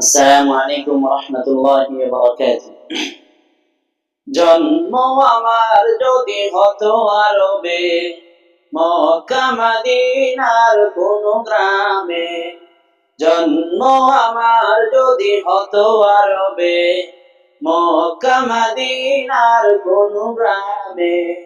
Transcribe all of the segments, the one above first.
আসসালামু আলাইকুম রহমতুল্লাহি বারাকাতুহু। জন্ম আমার যদি হতো আরবে, মক্কা, মদিনার কোন গ্রামে। জন্ম আমার যদি হতো আরবে, মক্কা, মদিনার কোন গ্রামে।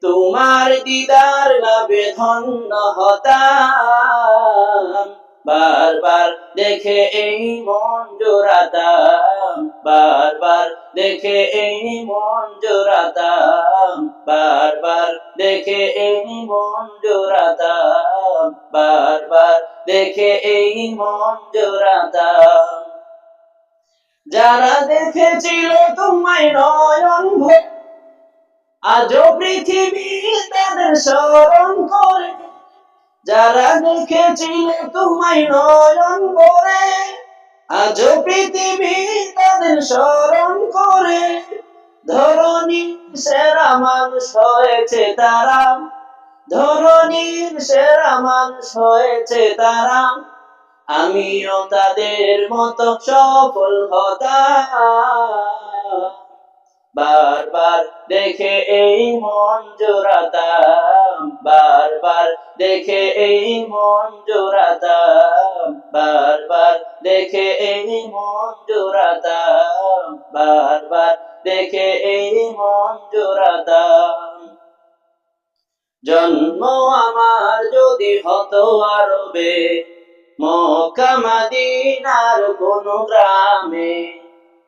তোমার দিদার লাভে ধন্য হতাম। বারবার দেখে এই মন জোড়াতাম বারবার দেখে এই মন জোড়াতাম বারবার দেখে এই মন জোড়াতাম বারবার দেখে এই মন জোড়াতাম যারা দেখেছিল তোমায় নয়ন ভরে আজও পৃথিবী তাদের স্মরণ করে যারা দেখেছিল তোমায় নয়ন ভরে আজও পৃথিবী তাদের স্মরণ করে। ধরণী সেরা মানুষ হয়েছে তারা ধরণীর সেরা মানুষ হয়েছে তারা। আমিও তাদের মতো সফল হতাম। বারবার দেখে এই মন জোড়াতাম। বারবার দেখে এই মন বারবার দেখে এই বারবার দেখে এই জন্ম আমার যদি হতো আরবে, মক্কা মদিনার কোন গ্রামে,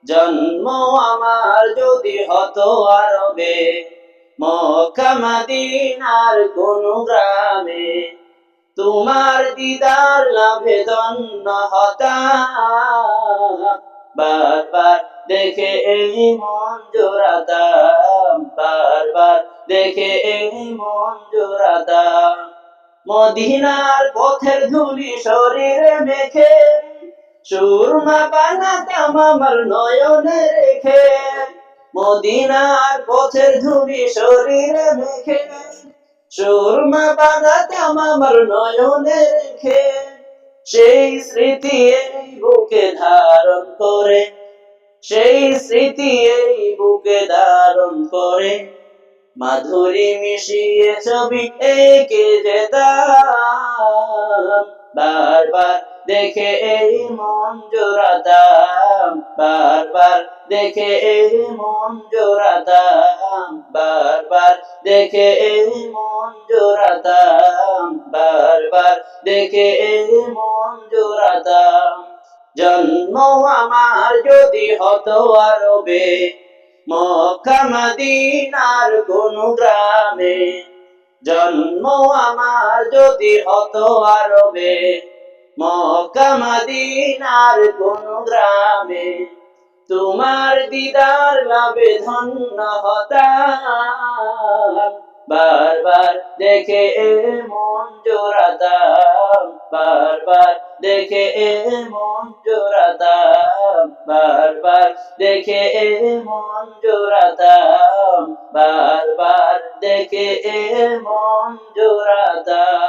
জন্ম আমার যদি হতো আরবে মক্কা মদিনার কোন গ্রামে তোমার দিদার লাভে দন্ন হতাম বারবার দেখে এই মন জোড়াতাম বারবার দেখে এই মন জোড়াতাম মদিনার পথের ধুলি শরীরে মেখে, সুরমা বানাতাম আমার নয়নে রেখে। মদিনার পথের ধুলি শরীরে মেখে সুরমা বানাতাম আমার নয়নে রেখে সেই স্মৃতি এই বুকে ধারণ করে, সেই স্মৃতি এই বুকে ধারণ করে। মাধুরী মিশিয়ে ছবি এঁকে যেতাম, বারবার দেখে এই মন জোড়াতাম দেখে এই বারবার। দেখে মন বারবার। দেখে জন্ম আমার যদি হতো আরবে, মক্কা, মদিনার কোন গ্রামে। জন্ম আমার যদি হতো আরবে, মক্কা, মদিনার কোন গ্রামে। তোমার দিদার লাভে ধন্য হতাম। বারবার দেখে এ মন জোড়াতাম। বারবার দেখে এ মন জোড়াতাম। বারবার দেখে এ মন জোড়াতাম। বারবার দেখে এ মন জোড়াতাম।